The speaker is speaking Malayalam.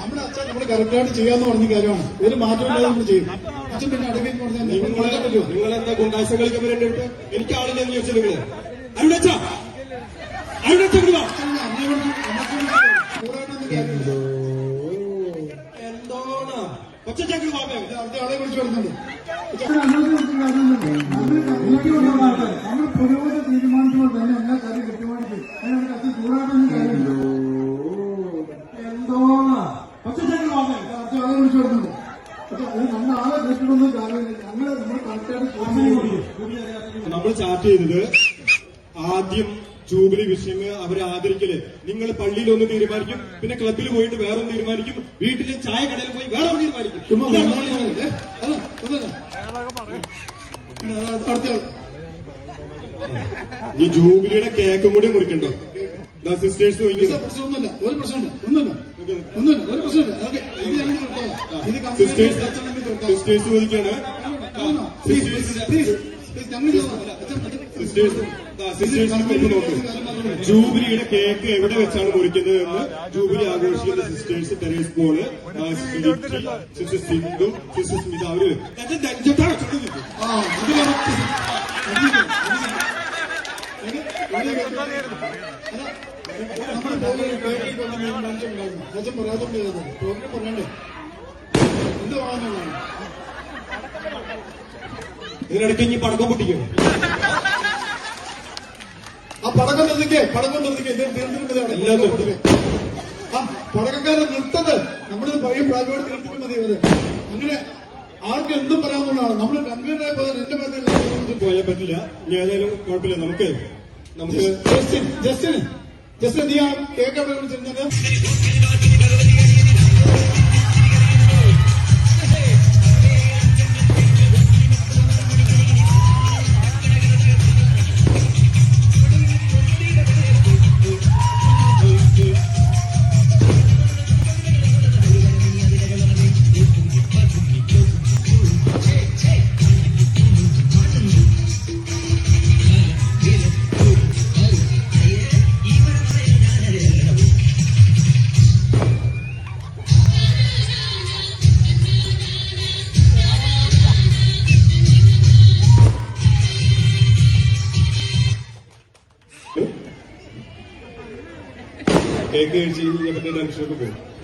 നമ്മുടെ അച്ഛൻ നമ്മൾ കറക്റ്റായിട്ട് ചെയ്യാന്ന് പറഞ്ഞ കാര്യമാണ്. ഒരു മാറ്റമില്ലാതെ നമ്മൾ ചെയ്യും. അച്ഛൻ പിന്നെ അടുക്കി പറഞ്ഞാൽ നിങ്ങൾ പറ്റുമോ നിങ്ങൾ എന്താ ഗുണ്ടാസം കളിക്കാൻ വരേണ്ട എനിക്ക് എനിക്ക് ആളില്ലെന്ന് ചോദിച്ചു നിങ്ങൾ. അരുണച്ച! അരുണച്ച എന്തോന്നാ ഒച്ചച്ചാക്കി വാമേ അടുത്ത ആളെ വിളിച്ചു കൊടുക്കുന്നുണ്ട്. നമ്മൾ പുരോഗതി നമ്മൾ ചാറ്റ് ചെയ്തത് ആദ്യം ജൂബിലി വിഷയങ്ങൾ അവരെ ആദരിക്കൽ. നിങ്ങൾ പള്ളിയിൽ ഒന്ന് തീരുമാനിക്കും പിന്നെ ക്ലബിൽ പോയിട്ട് വേറെ ഒന്ന് തീരുമാനിക്കും വീട്ടിലെ ചായ കടയിൽ പോയി വേറെ ഒന്ന് തീരുമാനിക്കും. ഈ ജൂബിലിയുടെ കേക്കും കൂടി മുറിക്കണ്ടോ? സിസ്റ്റേഴ്സ് പ്രശ്നമൊന്നുമില്ല ഒരു പ്രശ്നമില്ല ഒന്നുമില്ല. ഒന്നുമില്ല. ഒരു പ്രശ്നമില്ല ഓക്കെ. ഇത് ഞങ്ങൾ സിസ്റ്റേഴ്സ്. സിസ്റ്റേഴ്സ് ചോദിക്കാണ് ജൂബിലിയുടെ കേക്ക് എവിടെ വെച്ചാണ് മുറിക്കുന്നത് എന്ന് ജൂബിലി ആഘോഷിക്കുന്ന sisters Therese Paul sister Sindhu sister Smitha അവർ. ആ, പറയണ്ടേ എന്ത് വാങ്ങുന്നതാണ് ഇതിനിടയ്ക്ക് ഇനി പടക്കം പൊട്ടിക്കും. ആ പടക്കം നിർത്തിക്കേ പടക്കം നിർത്തിക്കേ. നിർത്തി. ആ പടക്കക്കാരെ നിർത്തത് നമ്മൾ പഴയ പ്രാഗോട് തീർത്തിട്ട് മതി അവർ. അങ്ങനെ ആർക്ക് എന്തും പറയാമെന്നുള്ളതാണ് നമ്മൾ കമ്പ്യൂട്ടറെ പോലെ എന്റെ മധ്യത്തിൽ പോയാൽ പറ്റില്ല. ഏതായാലും കുഴപ്പമില്ല. നമുക്ക് നമുക്ക് ജസ്റ്റിൻ ജസ്റ്റിൻ. ജസ്റ്റിൻ എന്ത് ചെയ്യാം? കേക്ക് അവിടെ വിളിച്ചിരുന്നത് കേക്ക് കഴിച്ച് കഴിഞ്ഞാൽ ടെൻഷനൊക്കെ പോകും